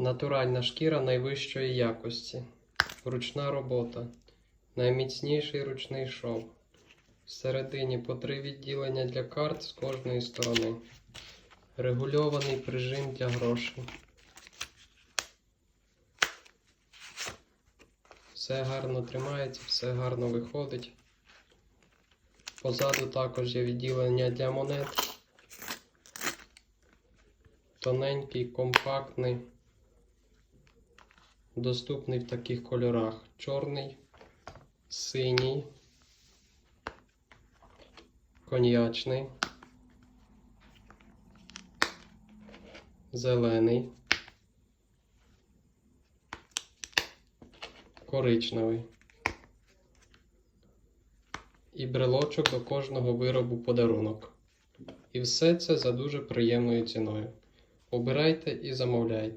Натуральна шкіра найвищої якості. Ручна робота. Найміцніший ручний шов. Всередині по три відділення для карт з кожної сторони. Регульований прижим для грошей. Все гарно тримається, все гарно виходить. Позаду також є відділення для монет. Тоненький, компактний. Доступний в таких кольорах: чорний, синій, коньячний, зелений, коричневий. І брелочок до кожного виробу подарунок. І все це за дуже приємною ціною. Обирайте і замовляйте.